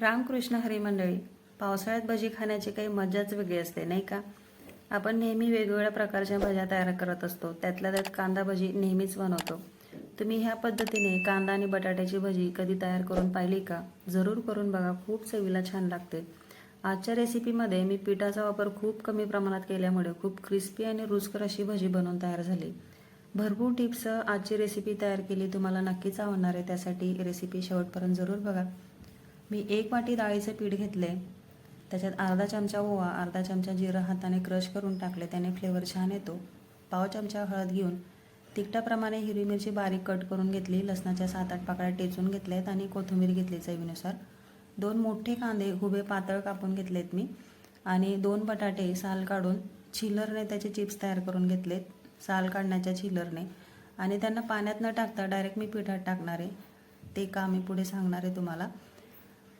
रामकृष्ण हरिमंडळी पावसाळ्यात भजी खाण्याची काही मजाच वेगळी असते नाही का? आपण नेहमी वेगवेगळ्या प्रकारच्या भज्या तयार करत असतो त्यातल्या त्यात कांदा भजी नेहमीच बनवतो. तुम्ही ह्या पद्धतीने कांदा आणि बटाट्याची भजी कधी तयार करून पाहिली का? जरूर करून बघा खूप चवीला छान लागते. आजच्या रेसिपीमध्ये मी पिठाचा वापर खूप कमी प्रमाणात केल्यामुळे खूप क्रिस्पी आणि रुचकर अशी भजी बनवून तयार झाली. भरपूर टिप्स आजची रेसिपी तयार केली तुम्हाला नक्कीच आवडणार आहे त्यासाठी रेसिपी शेवटपर्यंत जरूर बघा. मी एक वाटी डाळीचं पीठ घेतले. त्याच्यात अर्धा चमचा ओवा अर्धा चमचा जिरं हाताने क्रश करून टाकले. त्याने फ्लेवर छान येतो. पाव चमचा हळद घेऊन तिखटाप्रमाणे हिरवी मिरची बारीक कट करून घेतली. लसणाच्या सात आठ पाकळ्या टेचून घेतल्यात आणि कोथिंबीर घेतली चवीनुसार. दोन मोठे कांदे हुबे पातळ कापून घेतलेत मी आणि दोन बटाटे साल काढून छिलरने त्याचे चिप्स तयार करून घेतलेत. साल काढण्याच्या छिलरने आणि त्यांना पाण्यात न टाकता डायरेक्ट मी पिठात टाकणार आहे. ते का मी पुढे सांगणार आहे तुम्हाला.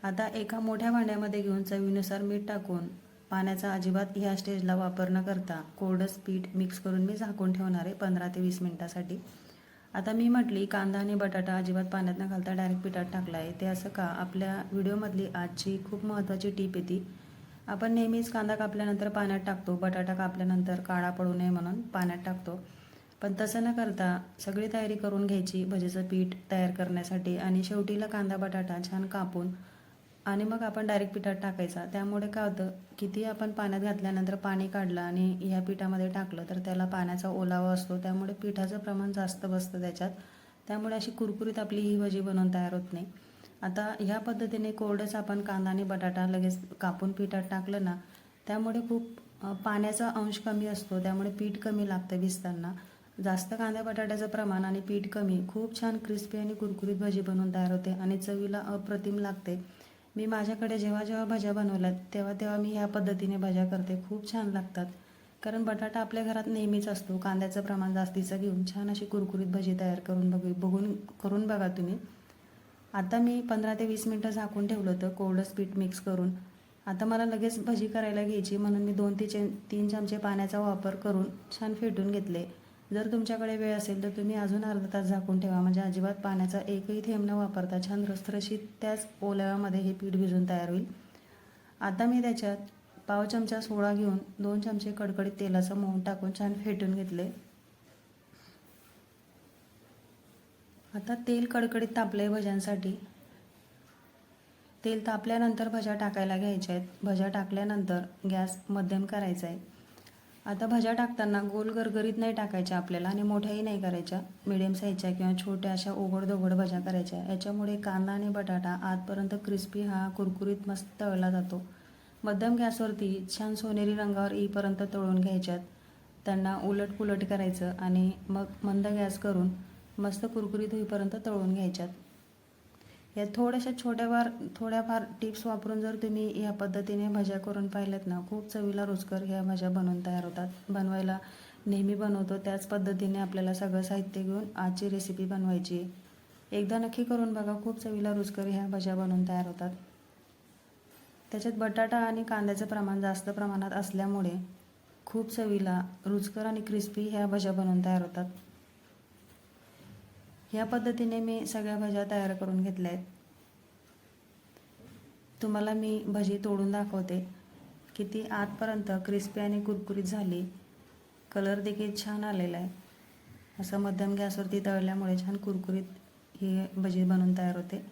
आता एका मोठ्या भांड्यामध्ये घेऊन चवीनुसार मीठ टाकून पाण्याचा अजिबात ह्या स्टेजला वापर न करता कोरडंच पीठ मिक्स करून मी झाकून ठेवणार आहे पंधरा ते वीस मिनटासाठी. आता मी म्हटली कांदा आणि बटाटा अजिबात पाण्यात न घालता डायरेक्ट पिठात टाकला आहे. ते असं का? आपल्या व्हिडिओमधली आजची खूप महत्त्वाची टीप आहे ती. आपण नेहमीच कांदा कापल्यानंतर पाण्यात टाकतो बटाटा कापल्यानंतर काळा पडू नये म्हणून पाण्यात टाकतो. पण तसं न करता सगळी तयारी करून घ्यायची भजीचं पीठ तयार करण्यासाठी आणि शेवटीला कांदा बटाटा छान कापून आणि मग आपण डायरेक्ट पिठात टाकायचा. त्यामुळे काय होतं किती आपण पाण्यात घातल्यानंतर पाणी काढलं आणि ह्या पिठामध्ये टाकलं तर त्याला पाण्याचा ओलावा असतो. त्यामुळे पिठाचं प्रमाण जास्त बसतं त्याच्यात. त्यामुळे अशी कुरकुरीत आपली ही भजी बनवून तयार होत नाही. आता ह्या पद्धतीने कोरडंच आपण कांदा आणि बटाटा लगेच कापून पिठात टाकलं ना त्यामुळे खूप पाण्याचा अंश कमी असतो. त्यामुळे पीठ कमी लागतं भिजताना. जास्त कांदा बटाट्याचं प्रमाण आणि पीठ कमी खूप छान क्रिस्पी आणि कुरकुरीत भजी बनवून तयार होते आणि चवीला अप्रतिम लागते. मी माझ्याकडे जेव्हा जेव्हा भज्या बनवल्यात तेव्हा तेव्हा मी ह्या पद्धतीने भज्या करते. खूप छान लागतात. कारण बटाटा आपल्या घरात नेहमीच असतो. कांद्याचं प्रमाण जास्तीचं घेऊन छान अशी कुरकुरीत भजी तयार करून बघू बघून करून बघा तुम्ही. आता मी पंधरा ते वीस मिनटं झाकून ठेवलं होतं कोरडंच पीठ मिक्स करून. आता मला लगेच भजी करायला घ्यायची म्हणून मी दोन ते चे तीन चमचे पाण्याचा वापर करून छान फेटून घेतले. जर तुमच्याकडे वेळ असेल तर तुम्ही अजून अर्धा तास झाकून ठेवा. म्हणजे अजिबात पाण्याचा एकही थेंब न वापरता छान रसरशीत त्याच ओलाव्यामध्ये हे पीठ भिजून तयार होईल. आता मी त्याच्यात पाव चमचा सोडा घेऊन दोन चमचे कडकडीत तेलाचं मोहन टाकून छान फेटून घेतले. आता तेल कडकडीत तापले भज्यांसाठी. तेल तापल्यानंतर भज्या टाकायला घ्यायच्या आहेत. भज्या टाकल्यानंतर गॅस मध्यम करायचा आहे. आता भज्या टाकताना गोल गरगरीत नाही टाकायच्या आपल्याला आणि मोठ्याही नाही करायच्या. मिडियम साईजच्या किंवा छोट्या अशा ओघड भज्या करायच्या. याच्यामुळे कांदा आणि बटाटा आतपर्यंत क्रिस्पी हा कुरकुरीत मस्त तळला जातो. मध्यम गॅसवरती छान सोनेरी रंगावर येईपर्यंत तळून घ्यायच्यात. त्यांना उलट पुलट करायचं आणि मग मंद गॅस करून मस्त कुरकुरीत होईपर्यंत तळून घ्यायच्यात. या थोड्याशा छोट्याफार थोड्याफार टिप्स वापरून जर तुम्ही या पद्धतीने भज्या करून पाहिल्यात ना खूप चवीला रुचकर ह्या भज्या बनवून तयार होतात. बनवायला नेहमी बनवतो. त्याच पद्धतीने आपल्याला सगळं साहित्य घेऊन आजची रेसिपी बनवायची एकदा नक्की करून बघा खूप चवीला रुचकर ह्या भज्या बनवून तयार होतात. त्याच्यात बटाटा आणि कांद्याचं प्रमाण जास्त प्रमाणात असल्यामुळे खूप चवीला रुचकर आणि क्रिस्पी ह्या भज्या बनवून तयार होतात. ह्या पद्धतीने मी सगळ्या भज्या तयार करून घेतल्या आहेत. तुम्हाला मी भजी तोडून दाखवते. किती आतपर्यंत क्रिस्पी आणि कुरकुरीत झाली. कलर देखील छान आलेला आहे. असं मध्यम गॅसवरती तळल्यामुळे छान कुरकुरीत ही भजी बनवून तयार होते.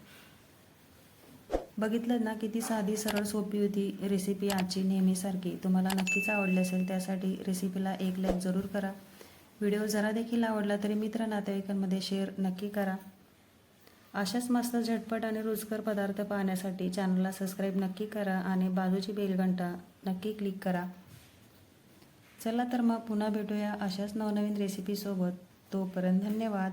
बघितलं ना किती साधी सरळ सोपी होती रेसिपी आजची नेहमीसारखी. तुम्हाला नक्कीच आवडली असेल त्यासाठी रेसिपीला एक लाईक जरूर करा. व्हिडिओ जरा देखील आवडला तरी मित्र नातेवाईकांमध्ये शेअर नक्की करा. अशाच मस्त झटपट आणि रुचकर पदार्थ पाहण्यासाठी चॅनलला सबस्क्राईब नक्की करा आणि बाजूची बेलघंटा नक्की क्लिक करा. चला तर मग पुन्हा भेटूया अशाच नवनवीन रेसिपीसोबत तोपर्यंत धन्यवाद.